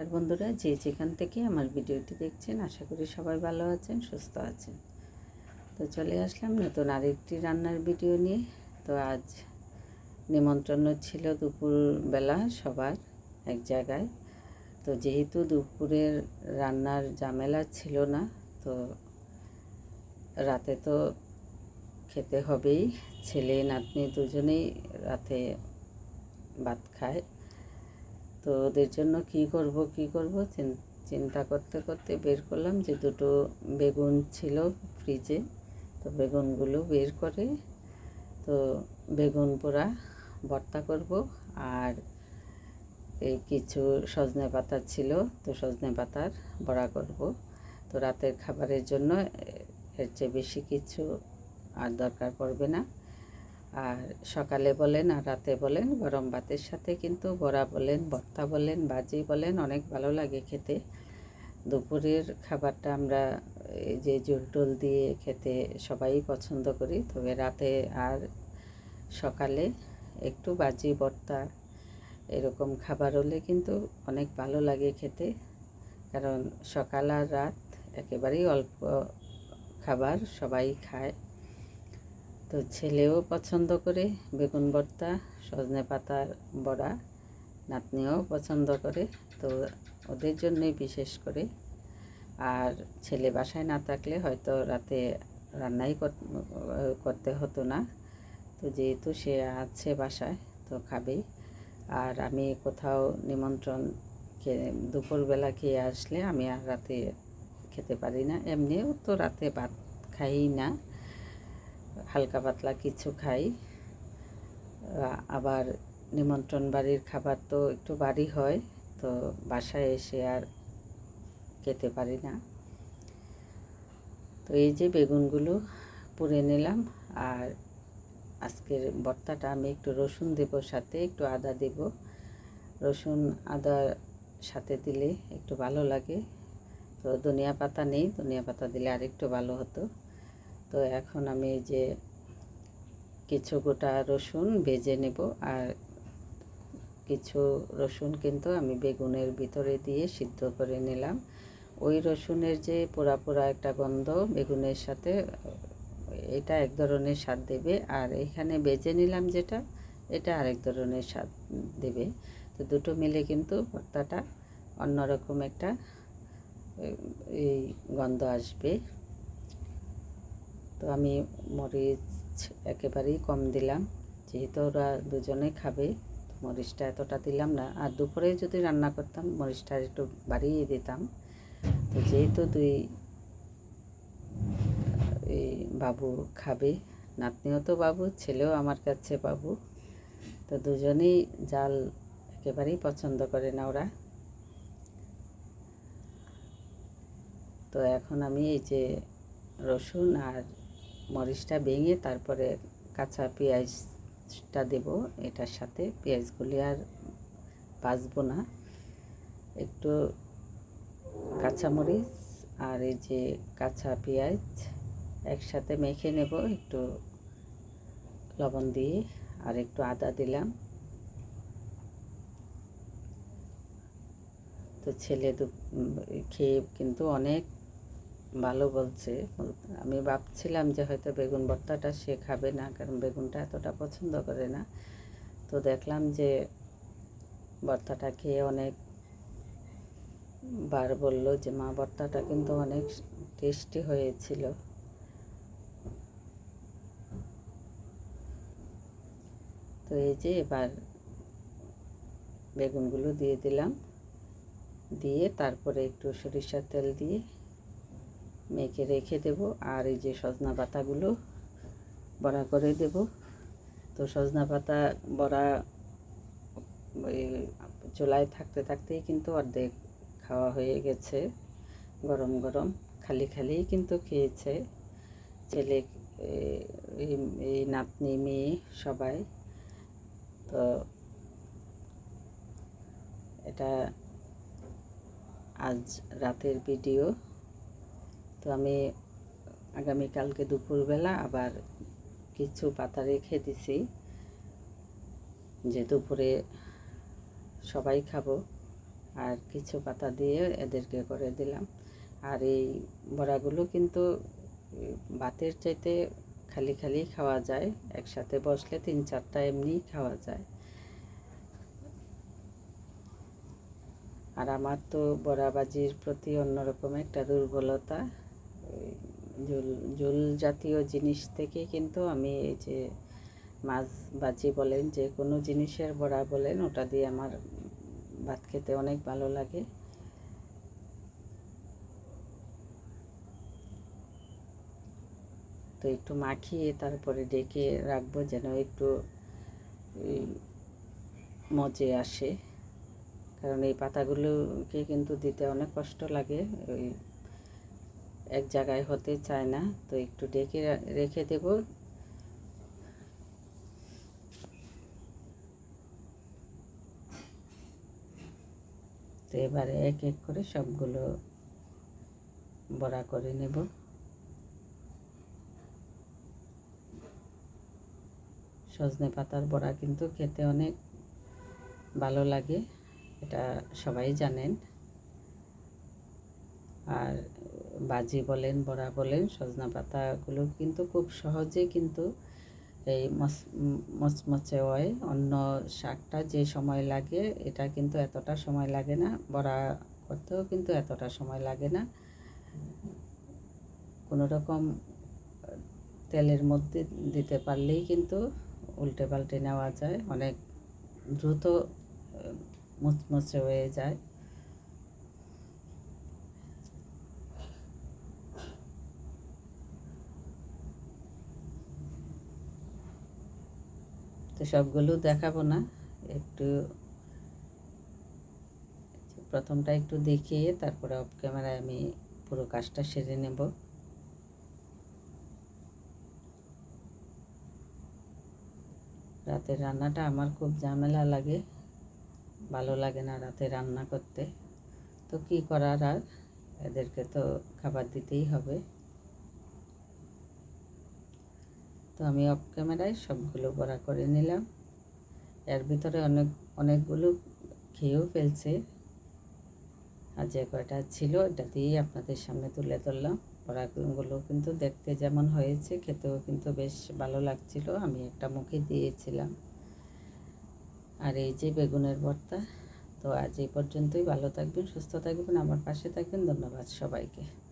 আর বন্ধুরা, যে যেখান থেকে আমার ভিডিওটি দেখছেন, আশা করি সবাই ভালো আছেন, সুস্থ আছেন। তো চলে আসলাম নতুন আরেকটি রান্নার ভিডিও নিয়ে। তো আজ নিমন্ত্রণ ছিল দুপুরবেলা সবার এক জায়গায়। তো যেহেতু দুপুরের রান্নার ঝামেলা ছিল না, তো রাতে তো খেতে হবেই। ছেলে, নাতনি দুজনেই রাতে ভাত খায়। তো ওদের জন্য কি করব কি করব চিন্তা করতে করতে বের করলাম যে দুটো বেগুন ছিল ফ্রিজে তো বেগুনগুলো বের করে তো বেগুন পোড়া ভর্তা করব আর এই কিছু সজনে পাতা ছিল তো সজনে পাতার বড়া করব। তো রাতের খাবারের জন্য এর চেয়ে বেশি কিছু আর দরকার পড়বে না। আর সকালে বলেন আর রাতে বলেন, গরম ভাতের সাথে কিন্তু বড়া বলেন, ভর্তা বলেন, ভাজি বলেন, অনেক ভালো লাগে খেতে। দুপুরের খাবারটা আমরা এই যে ঝোল টোল দিয়ে খেতে সবাই পছন্দ করি। তবে রাতে আর সকালে একটু বাজি ভর্তা এরকম খাবার হলে কিন্তু অনেক ভালো লাগে খেতে। কারণ সকাল আর রাত একেবারেই অল্প খাবার সবাই খায়। তো ছেলেও পছন্দ করে, বেগুন ভর্তা, সজনে পাতার বড়া, নাতনিও পছন্দ করে, তো ওদের জন্যই বিশেষ করে। আর ছেলে বাসায় না থাকলে হয়তো রাতে রান্নাই কর- করতে হতো না। তো যেহেতু সে আছে বাসায়, তো খাবেই আর আমি কোথাও নিমন্ত্রণ দুপুরবেলা খেয়ে আসলে আমি আর রাতে খেতে পারি না। এমনিও তো রাতে ভাত খাই না। হালকা পাতলা কিছু খাই। আবার নিমন্ত্রণ বাড়ির খাবার তো একটু বাড়ি হয়, তো বাসায় এসে আর খেতে পারি না। তো এই যে বেগুনগুলো পুড়ে নিলাম, আর আজকের ভর্তাটা আমি একটু রসুন দেব সাথে, একটু আদা দেব। রসুন, আদা সাথে দিলে একটু ভালো লাগে। তো ধনিয়া পাতা নেই, ধনিয়া পাতা দিলে আর একটু ভালো হতো। তো এখন আমি যে কিছু গোটা রসুন ভেজে নেব আর কিছু রসুন কিন্তু আমি বেগুনের ভিতরে দিয়ে সিদ্ধ করে নিলাম। ওই রসুনের যে পোড়া পোড়া একটা গন্ধ বেগুনের সাথে, এটা এক ধরনের স্বাদ দেবে। আর এখানে বেজে নিলাম যেটা, এটা আরেক ধরনের স্বাদ দেবে। তো দুটো মিলে কিন্তু ভর্তাটা অন্যরকম একটা, এই গন্ধ আসবে। তো আমি মরিচ একেবারেই কম দিলাম। যেহেতু ওরা দুজনে খাবে মরিচটা এতটা দিলাম না। আর দুপুরে যদি রান্না করতাম, মরিচটা একটু বাড়িয়ে দিতাম। তো যেহেতু দুই বাবু খাবে, নাতনিও তো বাবু, ছেলেও আমার কাছে বাবু, তো দুজনেই জাল একেবারেই পছন্দ করে না ওরা। তো এখন আমি এই যে রসুন আর মরিচটা ভেঙে তারপরে কাঁচা পেঁয়াজটা দেব, এটার সাথে। পেঁয়াজগুলি আর ভাজবো না। একটু কাঁচা মরিচ আর এই যে কাঁচা পেঁয়াজ একসাথে মেখে নেব, একটু লবণ দিয়ে। আর একটু আদা দিলাম। তো ছেলে খেয়ে কিন্তু অনেক ভালো বলছে। আমি ভাবছিলাম যে হয়তো বেগুন ভর্তাটা সে খাবে না, কারণ বেগুনটা এতটা পছন্দ করে না। তো দেখলাম যে ভর্তাটা খেয়ে অনেক বার বলল যে, মা, ভর্তাটা কিন্তু অনেক টেস্টি হয়েছিল। তো এই যে এবার বেগুনগুলো দিয়ে দিলাম। দিয়ে তারপরে একটু সরিষার তেল দিয়ে মেখে রেখে দেব আর এই যে সজনা পাতাগুলো বড়া করে দেব। তো সজনা পাতা বড়া চুলায় থাকতে থাকতেই কিন্তু অর্ধেক খাওয়া হয়ে গেছে। গরম গরম, খালি খালিই কিন্তু খেয়েছে। ছেলে এই নাতনি, মেয়ে সবাই। তো এটা আজ রাতের ভিডিও। তো আমি আগামীকালকে দুপুরবেলা আবার কিছু পাতা রেখে দিছি। যে দুপুরে সবাই খাব। আর কিছু পাতা দিয়ে এদেরকে করে দিলাম। আর এই বড়াগুলো কিন্তু ভাতের চাইতে খালি খালি খাওয়া যায়। একসাথে বসলে তিন চারটা এমনি খাওয়া যায়। আর আমার তো বড়াবাজির প্রতি অন্যরকম একটা দুর্বলতা। ঝোল ঝোল জাতীয় জিনিস থেকে কিন্তু আমি এই যে মাছ বাজি বলেন, যে কোনো জিনিসের বড়া বলেন, ওটা দিয়ে আমার ভাত খেতে অনেক ভালো লাগে। তো একটু মাখিয়ে তারপরে ডেকে রাখব যেন একটু মজে আসে। কারণ এই পাতাগুলোকে কিন্তু দিতে অনেক কষ্ট লাগে, ওই এক জায়গায় হতে চায় না, তো একটু ডেকে রেখে দেব। তো এবারে এক এক করে সবগুলো বড়া করে নেব। সজনে পাতার বড়া কিন্তু খেতে অনেক ভালো লাগে, এটা সবাই জানেন। আর বাজি বলেন, বড়া বলেন, সজনা পাতাগুলো কিন্তু খুব সহজে কিন্তু এই মচমচে হয়। অন্য শাকটা যে সময় লাগে, এটা কিন্তু এতটা সময় লাগে না। বড়া করতেও কিন্তু এতটা সময় লাগে না। কোনো রকম তেলের মধ্যে দিতে পারলেই কিন্তু উল্টে পাল্টে নেওয়া যায়। অনেক দ্রুত মুচমুচে হয়ে যায় তো সবগুলো দেখাবো না। একটু প্রথমটা একটু দেখিয়ে তারপরে অফ ক্যামেরায় আমি পুরো কাজটা সেরে নেব। রাতের রান্নাটা আমার খুব ঝামেলা লাগে, ভালো লাগে না রাতে রান্না করতে। তো কি করার আর? এদেরকে তো খাবার দিতেই হবে। তো আমি অফ ক্যামেরায় সবগুলো বড়া করে নিলাম। এর ভিতরে অনেক, অনেকগুলো খেয়েও ফেলছে। আর যে কয়টা ছিল এটা দিয়েই আপনাদের সামনে তুলে ধরলাম। বড়াগুলো কিন্তু দেখতে যেমন হয়েছে, খেতেও কিন্তু বেশ ভালো লাগছিল। আমি একটা মুখে দিয়েছিলাম। আর এই যে বেগুনের ভর্তা, তো আজ এই পর্যন্তই। ভালো থাকবেন, সুস্থ থাকবেন, আমার পাশে থাকবেন। ধন্যবাদ সবাইকে।